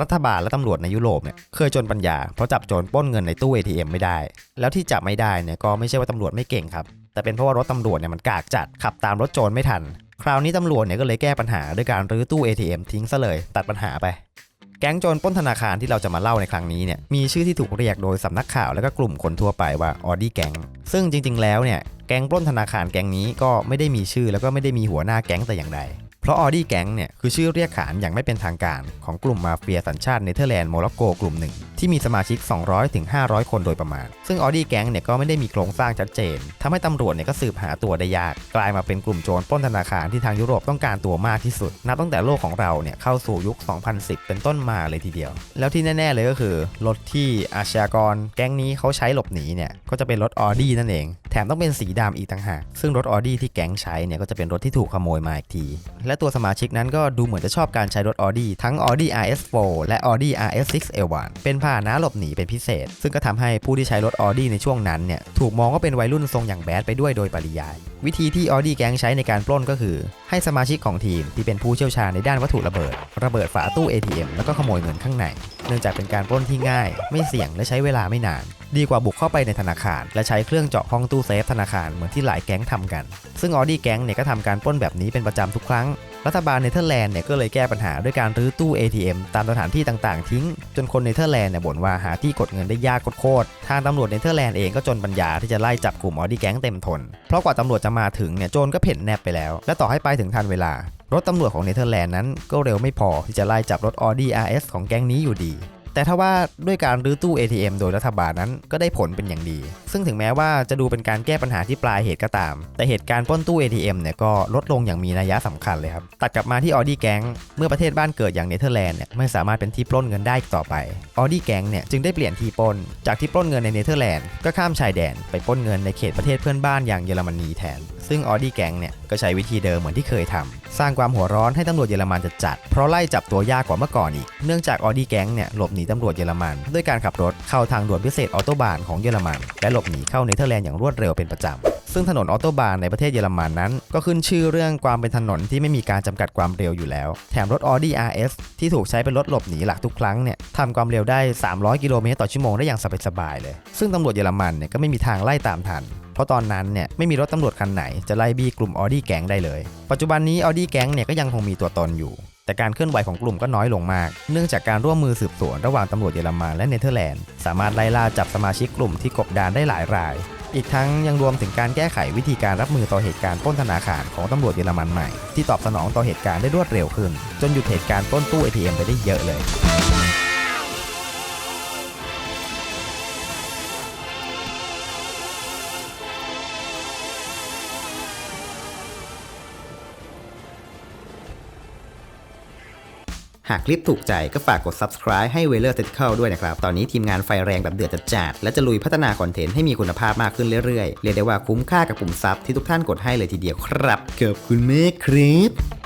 รัฐบาลและตำรวจในยุโรปเนี่ยเคยจนปัญญาเพราะจับโจรปล้นเงินในตู้ ATM ไม่ได้ แล้วที่จับไม่ได้เนี่ยก็ไม่ใช่ว่าตำรวจไม่เก่งครับ แต่เป็นเพราะว่ารถตำรวจเนี่ยมันกากจัดขับตามรถโจรไม่ทัน คราวนี้ตำรวจเนี่ยก็เลยแก้ปัญหาด้วยการรื้อตู้ ATM ทิ้งซะเลย ตัดปัญหาไป แก๊งโจรปล้นธนาคารที่เราจะมาเล่าในครั้งนี้เนี่ยมีชื่อที่ถูกเรียกโดยสำนักข่าวและก็กลุ่มคนทั่วไปว่าออดี้แก๊งซึ่งจริง ๆ แล้วเนี่ยแก๊งปล้นธนาคารแก๊งนี้ก็ไม่ได้มีชื่อแล้วก็ไม่ได้มีหัวหน้าแก๊งแต่อย่างใด เพราะออดี้แก๊งเนี่ยคือชื่อเรียกขานอย่างไม่เป็นทางการของกลุ่มมาเฟียสัญชาติเนเธอร์แลนด์โมร็อกโกกลุ่มหนึ่ง ที่มีสมาชิก 200ถึง500คนโดยประมาณ ซึ่งออดี้แก๊งเนี่ยก็ไม่ได้มีโครงสร้างชัดเจนทำให้ตำรวจเนี่ยก็สืบหาตัวได้ยาก กลายมาเป็นกลุ่มโจรปล้นธนาคารที่ทางยุโรปต้องการตัวมากที่สุด นับตั้งแต่โลกของเราเนี่ยเข้าสู่ยุค 2010 เป็นต้นมาเลยทีเดียว แล้วที่แน่ ๆ เลยก็คือรถที่อาชญากร แก๊งนี้เขาใช้หลบหนีเนี่ยก็จะเป็นรถออดี้นั่นเอง แถมต้องเป็นสีดำอีกต่างหาก ซึ่งรถออดี้ที่แก๊งใช้เนี่ยก็จะเป็นรถที่ถูกขโมยมาอีกที และตัวสมาชิกนั้นก็ดูเหมือนจะชอบการใช้รถออดี้ทั้ง Audi RS4 และ Audi RS6 L1 เป็นพาหนะหลบหนีเป็นพิเศษ ซึ่งก็ทำให้ผู้ที่ใช้รถออดี้ในช่วงนั้นเนี่ยถูกมองว่าเป็นวัยรุ่นทรงอย่างแบดไปด้วยโดยปริยาย วิธีที่ออดี้แก๊งใช้ในการปล้นก็คือ ให้สมาชิกของทีมที่เป็นผู้เชี่ยวชาญในด้านวัตถุระเบิด ระเบิดฝาตู้ ATM แล้วก็ขโมยเงินข้างใน เนื่องจากเป็นการปล้นที่ง่าย ไม่เสี่ยงและใช้เวลาไม่นาน ดีกว่าบุกเข้าไปในธนาคาร และใช้เครื่องเจาะห้องตู้เซฟธนาคารเหมือนที่หลายแก๊งทำกัน ซึ่งออดี้แก๊งเนี่ยก็ทำการปล้นแบบนี้เป็นประจำทุกครั้ง รัฐบาลเนเธอร์แลนด์เนี่ยก็เลยแก้ปัญหาด้วยการรื้อตู้ ATM ตามสถานที่ต่างๆ ทิ้ง จนคนเนเธอร์แลนด์เนี่ยบ่นว่าหาที่กดเงินได้ยากโคตรๆทางตำรวจเนเธอร์แลนด์เองก็จนปัญญาที่จะไล่จับกลุ่มออดี้แก๊งเต็มทน เพราะกว่าตำรวจจะมาถึงเนี่ยโจรก็เพ่นแนบไปแล้ว และต่อให้ไปถึงทันเวลารถตำรวจของเนเธอร์แลนด์นั้นก็เร็วไม่พอที่จะไล่จับรถ Audi RS ของแก๊งนี้อยู่ดี แต่ถ้าว่าด้วยการรื้อตู้ ATM โดยรัฐบาลนั้นก็ได้ผลเป็นอย่างดี ซึ่งถึงแม้ว่าจะดูเป็นการแก้ปัญหาที่ปลายเหตุก็ตาม แต่เหตุการณ์ปล้นตู้ ATM เนี่ยก็ลดลงอย่างมีนัยสำคัญเลยครับ ตัดกลับมาที่ออดี้แก๊งเมื่อประเทศบ้านเกิดอย่างเนเธอร์แลนด์เนี่ยไม่สามารถเป็นที่ปล้นเงินได้ต่อไปออดี้แก๊งเนี่ยจึงได้เปลี่ยนที่ปล้น จากที่ปล้นเงินในเนเธอร์แลนด์ก็ข้ามชายแดนไปปล้นเงินในเขตประเทศเพื่อนบ้านอย่างเยอรมนีแทน ซึ่งออดี้แก๊งเนี่ยก็ใช้วิธีเดิมเหมือนที่เคยทำสร้างความหัวร้อนให้ตำรวจเยอรมันจะจัดเพราะไล่จับตัวยากกว่าเมื่อก่อนอีกเนื่องจากออดี้แก๊งเนี่ยหลบหนีตำรวจเยอรมันด้วยการขับรถเข้าทางด่วนพิเศษออโตบานของเยอรมัน และหลบหนีเข้าเนเธอร์แลนด์อย่างรวดเร็วเป็นประจำซึ่งถนนออโตบานในประเทศเยอรมันนั้น ก็ขึ้นชื่อเรื่องความเป็นถนนที่ไม่มีการจำกัดความเร็วอยู่แล้ว แถมรถ Audi RS ที่ถูกใช้เป็นรถหลบหนีหลักทุกครั้งเนี่ยทำความเร็วได้ 300 กิโลเมตรต่อชั่วโมงได้อย่างสบายๆเลย ซึ่งตำรวจเยอรมันเนี่ยก็ไม่มีทางไล่ตามทัน ราะตอนนั้นเนี่ยไม่มีรถตำรวจคันไหนจะไล่บี้กลุ่ม Audi แก๊งได้เลย ปัจจุบันนี้ Audi แก๊งเนี่ยก็ยังคงมีตัวตนอยู่ แต่การเคลื่อนไหวของกลุ่มก็น้อยลงมาก เนื่องจากการร่วมมือสืบสวนระหว่างตำรวจเยอรมันและเนเธอร์แลนด์สามารถไล่ล่าจับสมาชิกกลุ่มที่กบดานได้หลายราย อีกทั้งยังรวมถึงการแก้ไขวิธีการรับมือต่อเหตุการณ์ป้นธนาคารของตำรวจเยอรมันใหม่ที่ตอบสนองต่อเหตุการณ์ได้รวดเร็วขึ้น จนหยุดเหตุการณ์ป้นตู้ ATM ไปได้เยอะเลย หากคลิปถูกใจก็ฝากกด subscribe ให้ w e l e r Tactical ด้วยนะครับ ตอนนี้ทีมงานไฟแรงแบบเดือดจัดและจะลุยพัฒนาคอนเทนต์ให้มีคุณภาพมากขึ้นเรื่อยๆ เรียกได้ว่าคุ้มค่ากับปุ่มซับที่ทุกท่านกดให้เลยทีเดียวครับขอบคุณมากครับ